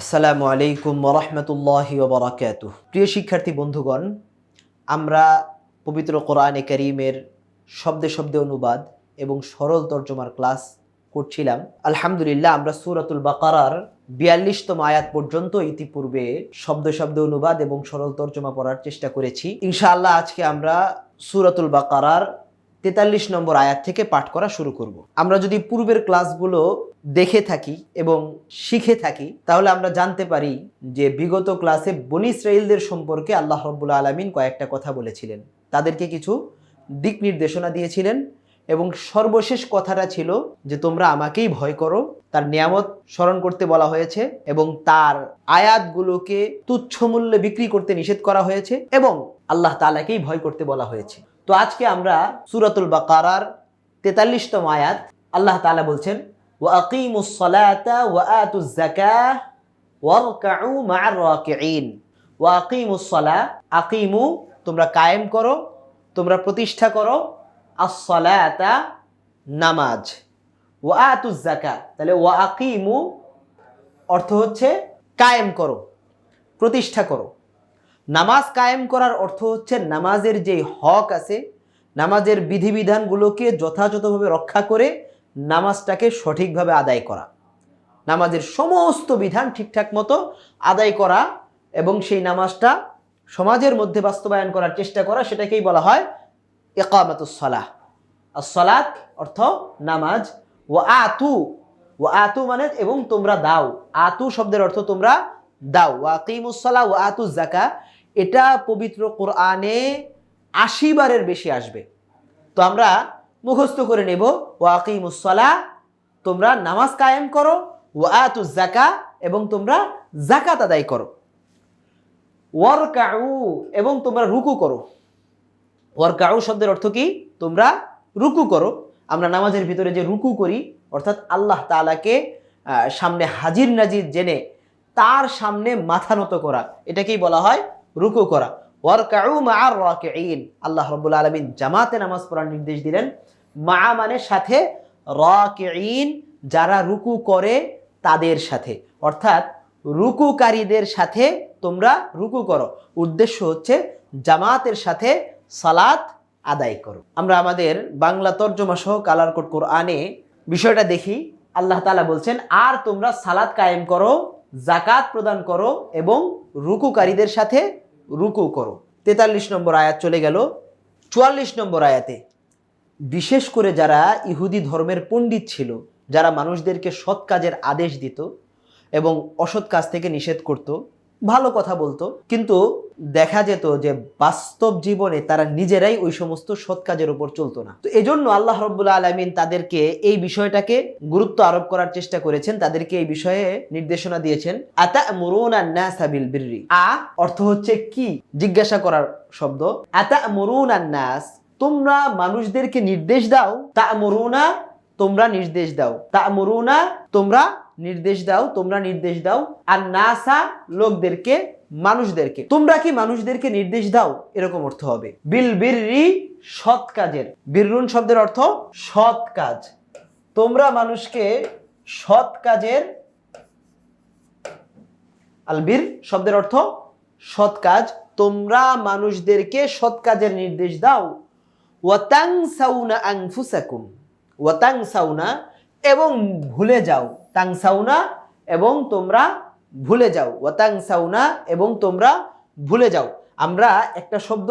আসসালামু আলাইকুম ওরহমতুল্লাহ ওবরাকাত প্রিয় শিক্ষার্থী বন্ধুগণ, আমরা পবিত্র কোরআনে করিমের শব্দে শব্দে অনুবাদ এবং সরল তর্জমার ক্লাস করছিলাম। আলহামদুলিল্লাহ, আমরা সুরাতুল বাকারার বিয়াল্লিশতম আয়াত পর্যন্ত ইতিপূর্বে শব্দ শব্দ অনুবাদ এবং সরল তর্জমা পড়ার চেষ্টা করেছি। ইনশাআল্লাহ আজকে আমরা সুরাতুল বাকারার তেতাল্লিশ নম্বর আয়াত থেকে পাঠ করা শুরু করব। আমরা যদি পূর্বের ক্লাসগুলো দেখে থাকি এবং শিখে থাকি, তাহলে আমরা জানতে পারি যে বিগত ক্লাসে বনি ইসরায়েলদের সম্পর্কে আল্লাহ রব্বুল আলমিন কয়েকটা কথা বলেছিলেন। তাদেরকে কিছু দিক নির্দেশনা দিয়েছিলেন এবং সর্বশেষ কথাটা ছিল যে, তোমরা আমাকেই ভয় করো। তার নিয়ামত স্মরণ করতে বলা হয়েছে এবং তার আয়াতগুলোকে তুচ্ছ মূল্যে বিক্রি করতে নিষেধ করা হয়েছে এবং আল্লাহ তালাকেই ভয় করতে বলা হয়েছে। তো আজকে আমরা সুরাতুল বাকারার তেতাল্লিশতম আয়াত, আল্লাহ তাআলা বলছেন ওয়াকিমু সলাতা ওয়াতু যাকাহ ওয়ারকাউ মা'আর রাকিঈন। ওয়াকিমু সলা আকিমু, তোমরা কায়েম করো, তোমরা প্রতিষ্ঠা করো as-সালাতা নামাজ। ওয়াতু যাকা তাহলে ওয়াকিমু অর্থ হচ্ছে কায়েম করো, প্রতিষ্ঠা করো। নামাজ কায়েম করার অর্থ হচ্ছে নামাজের যে হক আছে, নামাজের বিধিবিধানগুলোকে যথাযথভাবে রক্ষা করে নামাজটাকে সঠিকভাবে আদায় করা। নামাজের সমস্ত বিধান ঠিকঠাক মতো আদায় করা এবং সেই নামাজটা সমাজের মধ্যে বাস্তবায়ন করার চেষ্টা করা, সেটাকেই বলা হয় একামাতুসলাহ আর সলাত অর্থ নামাজ। ও আতু ও আতু মানে এবং তোমরা দাও। আতু শব্দের অর্থ তোমরা দাও। ওয়াকিমুসলা ও আতু জাকা এটা পবিত্র কোরআনে আশি বারের বেশি আসবে। তো আমরা মুখস্থ করে নেব ওয়াকিমুসলা তোমরা নামাজ কায়েম করো ও আতু জাকা এবং তোমরা জাকাত আদায় করো। ওয়ারকাউ এবং তোমরা রুকু করো। ওয়ারকাউ শব্দের অর্থ কি? তোমরা রুকু করো। আমরা নামাজের ভিতরে যে রুকু করি অর্থাৎ আল্লাহ তাআলাকে আহ, সামনে হাজির নাজির জেনে তার সামনে মাথা নত করা এটাকেই বলা হয় রুকু করা। ওয়ারকাউ মা'আর রাকিঈন। আল্লাহ রাব্বুল আলামিন জামাতে নামাজ পড়ার নির্দেশ দিলেন। মা মানে সাথে রাকিঈন যারা রুকু করে তাদের সাথে। অর্থাৎ রুকুকারীদের সাথে তোমরা রুকু করো। উদ্দেশ্য হচ্ছে জামাতের সাথে সালাত আদায় করো। আমরা আমাদের বাংলা তর্জমা সহ কালার কোড কোরআনে বিষয়টা দেখি। আল্লাহ তালা বলছেন, আর তোমরা সালাত কায়েম করো জাকাত প্রদান করো এবং রুকুকারীদের সাথে রুকু করো। তেতাল্লিশ নম্বর আয়াত চলে গেল। চুয়াল্লিশ নম্বর আয়াতে, বিশেষ করে যারা ইহুদি ধর্মের পণ্ডিত ছিল, যারা মানুষদেরকে সৎ কাজের আদেশ দিত এবং অসৎ কাজ থেকে নিষেধ করত ভালো কথা বলতো, কিন্তু দেখা যেত যে বাস্তব জীবনে তারা নিজেরাই ওই সমস্ত সৎ কাজের উপর চলতো না। তো এজন্য আল্লাহ রব্বুল্লা আলমিন তাদেরকে এই বিষয়টাকে গুরুত্ব আরোপ করার চেষ্টা করেছেন, তাদেরকে এই বিষয়ে নির্দেশনা দিয়েছেন আতা মুরুনা নাসাবিল আ অর্থ হচ্ছে কি? জিজ্ঞাসা করার শব্দ। আতা মুরুনা নাস, তোমরা মানুষদেরকে নির্দেশ দাও। তা মরুনা তোমরা নির্দেশ দাও। তা মরুনা তোমরা নির্দেশ দাও, তোমরা নির্দেশ দাও, আর নাসা লোকদেরকে, মানুষদেরকে। তোমরা কি মানুষদেরকে নির্দেশ দাও? এরকম অর্থ হবে। বিল বিররি সৎ কাজের। বিররুন শব্দের অর্থ সৎ কাজ। তোমরা মানুষকে সৎ কাজের আলবির শব্দের অর্থ সৎ কাজ। তোমরা মানুষদেরকে সৎ কাজের নির্দেশ দাও। ওয়াতাং সাউনা আংফুসাকুম ওয়াতাং সাউনা এবং ভুলে যাও। তাং সাউনা এবং তোমরা ভুলে যাও। সাউনা এবং তোমরা ভুলে যাও। আমরা একটা শব্দ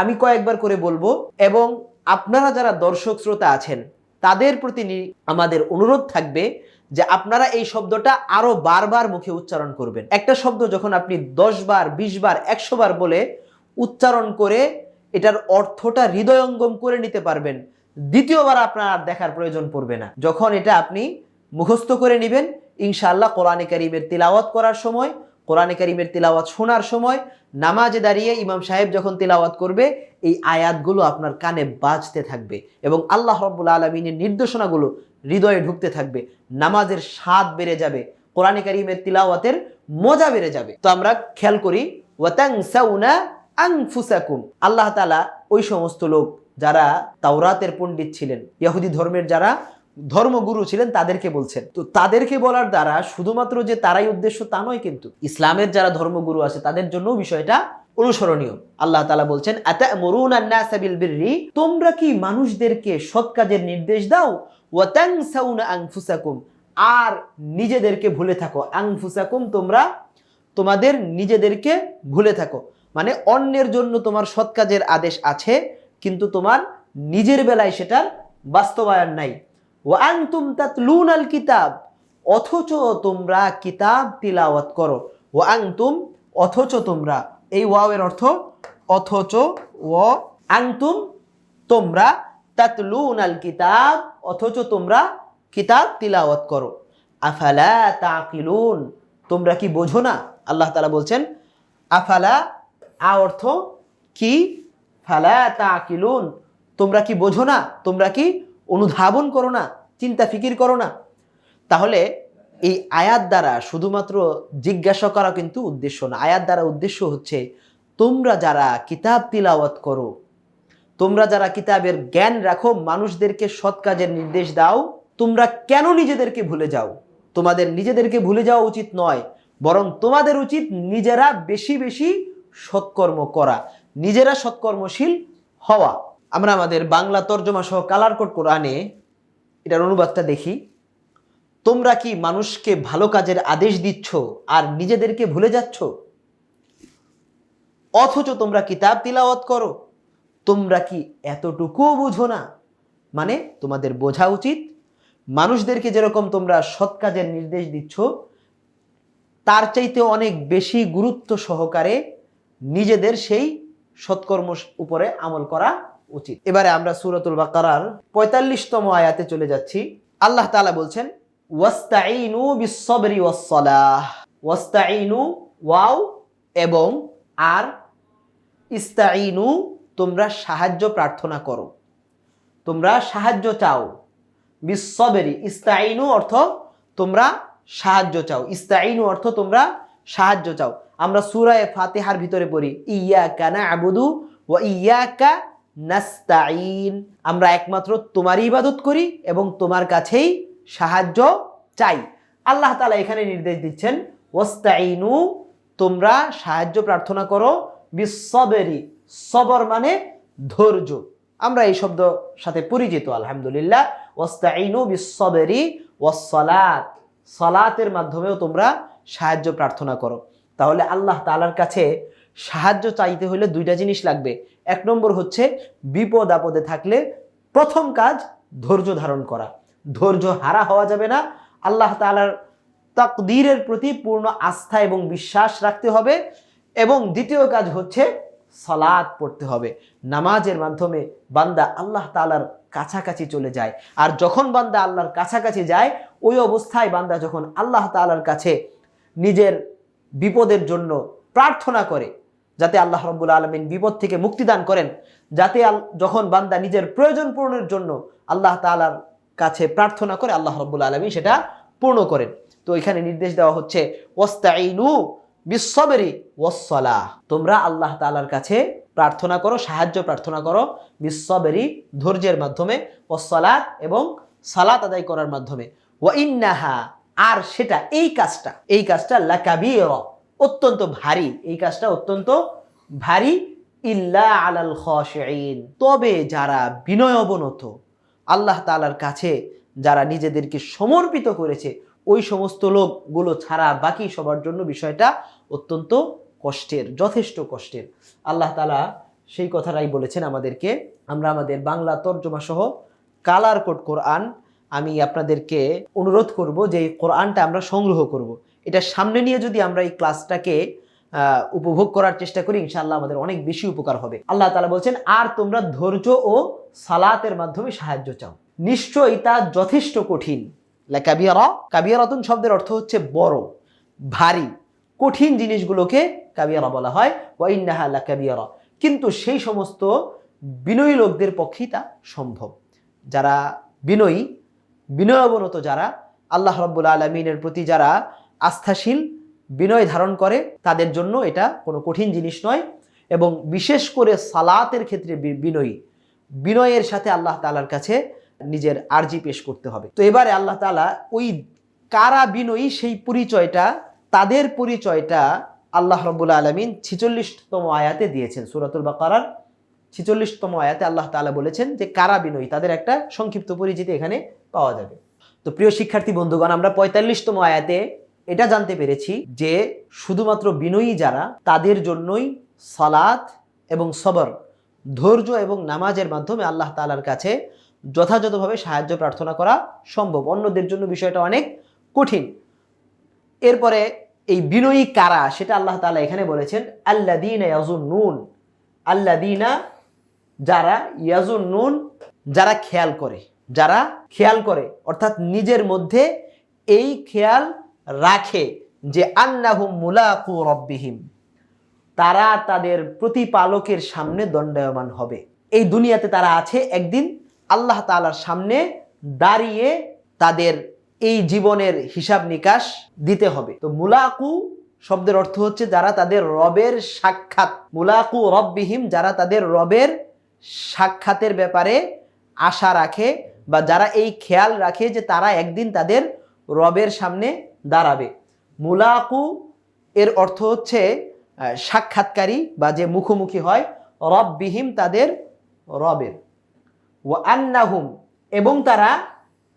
আমি কয়েকবার করে বলব এবং আপনারা যারা দর্শক শ্রোতা আছেন, তাদের প্রতি আমাদের অনুরোধ থাকবে যে আপনারা এই শব্দটা আরও বারবার মুখে উচ্চারণ করবেন। একটা শব্দ যখন আপনি দশ বার, বিশ বার, একশো বার বলে উচ্চারণ করে এটার অর্থটা হৃদয়ঙ্গম করে নিতে পারবেন। দ্বিতীয়বার আপনার আর দেখার প্রয়োজন পড়বে না। যখন এটা আপনি মুখস্থ করে নেবেন, ইনশাআল্লাহ কোরআনে কারিমের তিলাওয়াত করার সময়, কোরআনে কারিমের তিলাওয়াত শোনার সময়, নামাজে দাঁড়িয়ে ইমাম সাহেব যখন তিলাওয়াত করবে, এই আয়াতগুলো আপনার কানে বাজতে থাকবে এবং আল্লাহ রব্বুল আলমিনের নির্দেশনাগুলো হৃদয়ে ঢুকতে থাকবে। নামাজের স্বাদ বেড়ে যাবে, কোরআনে কারিমের তিলাওয়াতের মজা বেড়ে যাবে। তো আমরা খেয়াল করি ওয়াতাং সাউনা আংফুসাকুম আল্লাহ তালা ওই সমস্ত লোক যারা তাওরাতের পণ্ডিত ছিলেন, ইহুদি ধর্মের যারা ধর্মগুরু ছিলেন, তাদেরকে বলছেন। তো তাদেরকে বলার দ্বারা শুধুমাত্র যে তারাই উদ্দেশ্য তা নয় কিন্তু ইসলামের যারা ধর্মগুরু আছে, তাদের জন্য বিষয়টা অনুসরণীয়। আল্লাহ তালা বলছেন আন-নাসা বিল বিররি? তোমরা কি মানুষদেরকে সৎ কাজের নির্দেশ দাও? আনফুসাকুম। আর নিজেদেরকে ভুলে থাকো। আনফুসাকুম, তোমরা তোমাদের নিজেদেরকে ভুলে থাকো। মানে অন্যের জন্য তোমার সৎ কাজের আদেশ আছে কিন্তু তোমার নিজের বেলায় সেটার বাস্তবায়ন নাই। ওয়া আনতুম তাতলুনাল কিতাব, অথচ তোমরা কিতাব তিলাওয়াত করো। ওয়া আনতুম, অথচ তোমরা, এই ওয়াওয়ের অর্থ অথচ ও আনতুম, তোমরা তাতলুনাল কিতাব, অথচ তোমরা কিতাব তিলাওয়াত করো। আফালা তাকিলুন, তোমরা কি বোঝো না? আল্লাহ তাআলা বলছেন, আফালা, আ অর্থ কি? ফালা তাকিলুন। তোমরা কি বোঝো না? তোমরা কি অনুধাবন করো না? চিন্তা ফিকির করো না? তাহলে এই আয়াত দ্বারা শুধুমাত্র জিজ্ঞাসা করা কিন্তু উদ্দেশ্য না। আয়াত দ্বারা উদ্দেশ্য হচ্ছে, তোমরা যারা কিতাব তিলাওয়াত করো, তোমরা যারা কিতাবের জ্ঞান রাখো, মানুষদেরকে সৎ কাজের নির্দেশ দাও, তোমরা কেন নিজেদেরকে ভুলে যাও? তোমাদের নিজেদেরকে ভুলে যাওয়া উচিত নয়, বরং তোমাদের উচিত নিজেরা বেশি বেশি সৎকর্ম করা। নিজেরা সৎকর্মশীল হওয়া। আমরা আমাদের বাংলা তর্জমা সহ কালার কোড কোরআনে এটার অনুবাদটা দেখি। তোমরা কি মানুষকে ভালো কাজের আদেশ দিচ্ছ আর নিজেদেরকে ভুলে যাচ্ছ? অথচ তোমরা কিতাব তিলাওয়াত করো। তোমরা কি এতটুকুও বুঝো না? মানে তোমাদের বোঝা উচিত। মানুষদেরকে যেরকম তোমরা সৎ কাজের নির্দেশ দিচ্ছ, তার চাইতে অনেক বেশি গুরুত্ব সহকারে নিজেদের সেই সৎকর্ম উপরে আমল করা উচিত। এবারে আমরা সুরতুল বাকারার পঁয়তাল্লিশতম আয়াতে চলে যাচ্ছি। আল্লাহ তালা বলছেন ওয়াস্তাইনু বিসবরি ওয়াসসালাহ। ওয়াস্তাইনু ওয়াও এবং আর। ইস্তাইনু তোমরা সাহায্য প্রার্থনা করো। তোমরা সাহায্য চাও। বিশ্ববেরি ইস্তাইনু অর্থ তোমরা সাহায্য চাও। ইস্তাইনু অর্থ তোমরা সাহায্য চাও। আমরা সুরায় ফাতেহার ভিতরে পড়ি ইয়া কানা আবুদু ও ইয়া কা নাস্তাইন আমরা একমাত্র তোমারই ইবাদত করি এবং তোমার কাছেই সাহায্য চাই। আল্লাহ তালা এখানে নির্দেশ দিচ্ছেন ওস্তাইনু তোমরা সাহায্য প্রার্থনা করো বিশ্ববেরি সবর মানে ধৈর্য। আমরা এই শব্দ সাথে পরিচিত, আলহামদুলিল্লাহ। ওস্তাইনু বিশ্ববেরি ওয়াসলাত সলাতের মাধ্যমেও তোমরা সাহায্য প্রার্থনা করো। তাহলে আল্লাহ তালার কাছে সাহায্য চাইতে হলে দুইটা জিনিস লাগবে। এক নম্বর হচ্ছে বিপদ আপদে থাকলে প্রথম কাজ ধৈর্য ধারণ করা। ধৈর্য হারা হওয়া যাবে না। আল্লাহ তালার তাকদীরের প্রতি পূর্ণ আস্থা এবং বিশ্বাস রাখতে হবে এবং দ্বিতীয় কাজ হচ্ছে সালাদ পড়তে হবে। নামাজের মাধ্যমে বান্দা আল্লাহ তালার কাছাকাছি চলে যায়। আর যখন বান্দা আল্লাহর কাছাকাছি যায়, ওই অবস্থায় বান্দা যখন আল্লাহ তালার কাছে নিজের বিপদের জন্য প্রার্থনা করে, যাতে আল্লাহ রব্বুল আলমিন বিপদ থেকে মুক্তিদান করেন, যাতে যখন বান্দা নিজের প্রয়োজন পূরণের জন্য আল্লাহ তালার কাছে প্রার্থনা করে, আল্লাহ রব্বুল আলমিন সেটা পূর্ণ করেন। তো এখানে নির্দেশ দেওয়া হচ্ছে ওস্তাইনু বিশ্ববেরি ওসলাহ তোমরা আল্লাহ তালার কাছে প্রার্থনা করো, সাহায্য প্রার্থনা করো বিশ্ববেরি ধৈর্যের মাধ্যমে ওসলাত এবং সালাত আদায় করার মাধ্যমে। ওয়া ইন্নাহা আর সেটা এই কাজটা এই কাজটা লাকাবির, অত্যন্ত ভারী, এই কাজটা অত্যন্ত ভারী, ইল্লা আলাল খশিন তবে যারা বিনয় অবনত আল্লাহ তালার কাছে যারা নিজেদেরকে সমর্পিত করেছে, ওই সমস্ত লোকগুলো ছাড়া বাকি সবার জন্য বিষয়টা অত্যন্ত কষ্টের, যথেষ্ট কষ্টের। আল্লাহ তালা সেই কথাটাই বলেছেন আমাদেরকে। আমরা আমাদের বাংলা তর্জমা সহ কালার কোড কোরআন আমি আপনাদেরকে অনুরোধ করব যে এই কোরআনটা আমরা সংগ্রহ করব। এটা সামনে নিয়ে যদি আমরা এই ক্লাসটাকে উপভোগ করার চেষ্টা করি, ইনশাআল্লাহ আমাদের অনেক বেশি উপকার হবে। আল্লাহ তালা বলছেন, আর তোমরা ধৈর্য ও সালাতের মাধ্যমে সাহায্য চাও। নিশ্চয়ই তা যথেষ্ট কঠিন। কাবিয়ারা কাবিয়ারাতুন শব্দের অর্থ হচ্ছে বড়, ভারী, কঠিন জিনিসগুলোকে কাবিয়ারা বলা হয়। ওয়াইন্নাহা লা কাবিয়ারা কিন্তু সেই সমস্ত বিনয়ী লোকদের পক্ষেই তা সম্ভব। যারা বিনয়ী বিনয়াবনত যারা, আল্লাহ রব্বুল আলমিনের প্রতি যারা আস্থাশীল, বিনয় ধারণ করে, তাদের জন্য এটা কোনো কঠিন জিনিস নয়। এবং বিশেষ করে সালাতের ক্ষেত্রে বিনয়ী। বিনয়ের সাথে আল্লাহ তালার কাছে নিজের আর্জি পেশ করতে হবে। তো এবারে আল্লাহ তালা ওই কারা বিনয়ী, সেই পরিচয়টা, তাদের পরিচয়টা আল্লাহ রব্বুল আলমিন ছিচল্লিশতম আয়াতে দিয়েছেন, সুরাতুল বাকারার। ছিচল্লিশতম আয়াতে আল্লাহ তাআলা বলেছেন যে, কারা বিনয়ী? তাদের একটা সংক্ষিপ্ত পরিচিতি এখানে পাওয়া যাবে। তো প্রিয় শিক্ষার্থী, বন্ধুগণ, আমরা পঁয়তাল্লিশতম আয়াতে এটা জানতে পেরেছি যে, শুধুমাত্র বিনয়ী যারা, তাদের জন্যই সালাত এবং সবর, ধৈর্য এবং নামাজের মাধ্যমে আল্লাহ তালার কাছে যথাযথভাবে সাহায্য প্রার্থনা করা সম্ভব। অন্যদের জন্য বিষয়টা অনেক কঠিন। এরপরে এই বিনয়ী কারা, সেটা আল্লাহ তালা এখানে বলেছেন আল্লাদিনা ইয়াজুন নুন আল্লাদিনা যারা ইয়াজুন নুন, যারা খেয়াল করে, যারা খেয়াল করে, অর্থাৎ নিজের মধ্যে এই খেয়াল রাখে যে আন্নাহুম মুলাকু রব্বিহিম, তারা তাদের প্রতিপালকের সামনে দণ্ডায়মান হবে। এই দুনিয়াতে তারা আছে, একদিন আল্লাহ তাআলার সামনে দাঁড়িয়ে তাদের এই জীবনের হিসাব নিকাশ দিতে হবে। তো মুলাকু শব্দের অর্থ হচ্ছে যারা তাদের রবের সাক্ষাৎ, মুলাকু রব্বিহিম, যারা তাদের রবের সাক্ষাতের ব্যাপারে আশা রাখে বা যারা এই খেয়াল রাখে যে তারা একদিন তাদের রবের সামনে দাঁড়াবে। মুলাকু এর অর্থ হচ্ছে সাক্ষাৎকারী বা যে মুখোমুখি হয়, রববিহীম তাদের রবের। ও আন্নাহুম, এবং তারা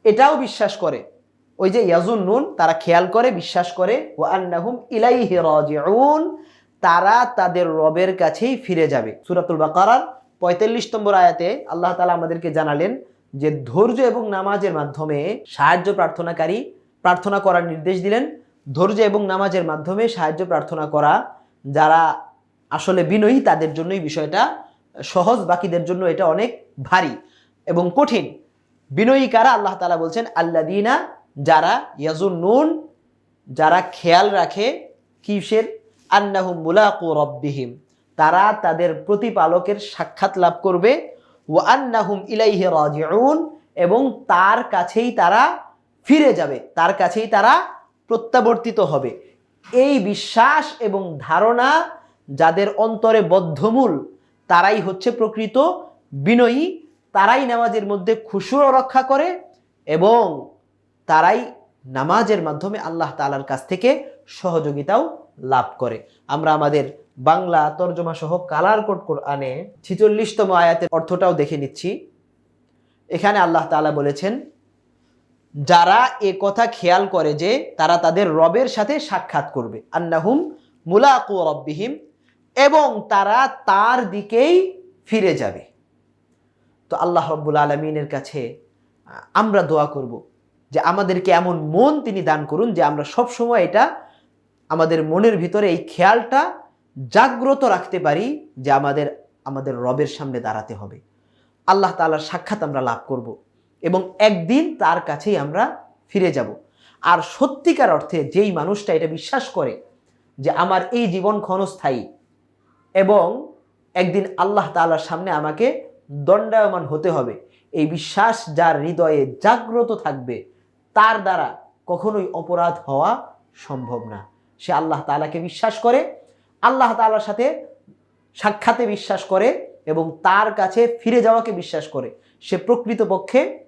এটাও বিশ্বাস করে। ওই যে ইয়াজুন নুন, তারা খেয়াল করে, বিশ্বাস করে ও আন্নাহুম ইলাইহি রাজিউন, তারা তাদের রবের কাছেই ফিরে যাবে। সুরাতুল বাকারার পঁয়তাল্লিশ নম্বর আয়াতে আল্লাহ তালা আমাদেরকে জানালেন যে ধৈর্য এবং নামাজের মাধ্যমে সাহায্য প্রার্থনাকারী প্রার্থনা করার নির্দেশ দিলেন। ধৈর্য এবং নামাজের মাধ্যমে সাহায্য প্রার্থনা করা যারা আসলে বিনয়ী, তাদের জন্যই বিষয়টা সহজ, বাকিদের জন্য এটা অনেক ভারী এবং কঠিন। বিনয়ী কারা? আল্লাহ তালা বলছেন আল্লাদিনা যারা ইয়াজুন নুন যারা খেয়াল রাখে কিসের? আন্নাহুম মুলাকু রব্বিহিম। তারা তাদের প্রতিপালকের সাক্ষাৎ লাভ করবে। ও আন্নাহুম ইলাইহি রাজিউন এবং তার কাছেই তারা ফিরে যাবে, তার কাছেই তারা প্রত্যাবর্তিত হবে। এই বিশ্বাস এবং ধারণা যাদের অন্তরে বদ্ধমূল, তারাই হচ্ছে প্রকৃত বিনয়ী, তারাই নামাজের মধ্যে খুশুও রক্ষা করে এবং তারাই নামাজের মাধ্যমে আল্লাহ তালার কাছ থেকে সহযোগিতাও লাভ করে। আমরা আমাদের বাংলা তর্জমা সহ কালার কোড কোরআনে ছিচল্লিশতম আয়াতের অর্থটাও দেখে নিচ্ছি। এখানে আল্লাহ তাআলা বলেছেন, যারা এ কথা খেয়াল করে যে তারা তাদের রবের সাথে সাক্ষাৎ করবে। আন্নাহুম মুলাকু রব্বিহিম এবং তারা তার দিকেই ফিরে যাবে। তো আল্লাহ রব্বুল আলমিনের কাছে আমরা দোয়া করব যে আমাদেরকে এমন মন তিনি দান করুন যে আমরা সব সময় এটা আমাদের মনের ভিতরে এই খেয়ালটা জাগ্রত রাখতে পারি যে আমাদের আমাদের রবের সামনে দাঁড়াতে হবে। আল্লাহ তালার সাক্ষাৎ আমরা লাভ করব এবং একদিন তার কাছেই আমরা ফিরে যাব। আর সত্যিকার অর্থে যেই মানুষটা এটা বিশ্বাস করে যে আমার এই জীবন ক্ষণস্থায়ী এবং একদিন আল্লাহ তালার সামনে আমাকে দণ্ডায়মান হতে হবে, এই বিশ্বাস যার হৃদয়ে জাগ্রত থাকবে তার দ্বারা কখনোই অপরাধ হওয়া সম্ভব না। সে আল্লাহ তাআলাকে বিশ্বাস করে, আল্লাহ তাআলার সাথে সাক্ষাতে বিশ্বাস করে এবং তার কাছে ফিরে যাওয়াকে বিশ্বাস করে। সে প্রকৃতপক্ষে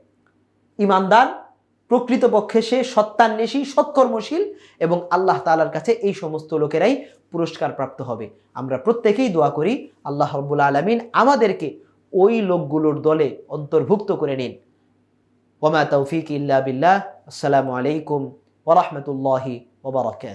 ইমানদার প্রকৃতপক্ষে সে সত্যান্বেষী সৎকর্মশীল এবং আল্লাহ তাআলার কাছে এই সমস্ত লোকেরাই পুরস্কার প্রাপ্ত হবে। আমরা প্রত্যেকেই দোয়া করি, আল্লাহ রব্বুল আলমিন আমাদেরকে ওই লোকগুলোর দলে অন্তর্ভুক্ত করে নিন। ওমা তৌফিক ইল্লা বিল্লাহ। আসসালামু আলাইকুম ওরহমতুল্লাহি ওবরাকাত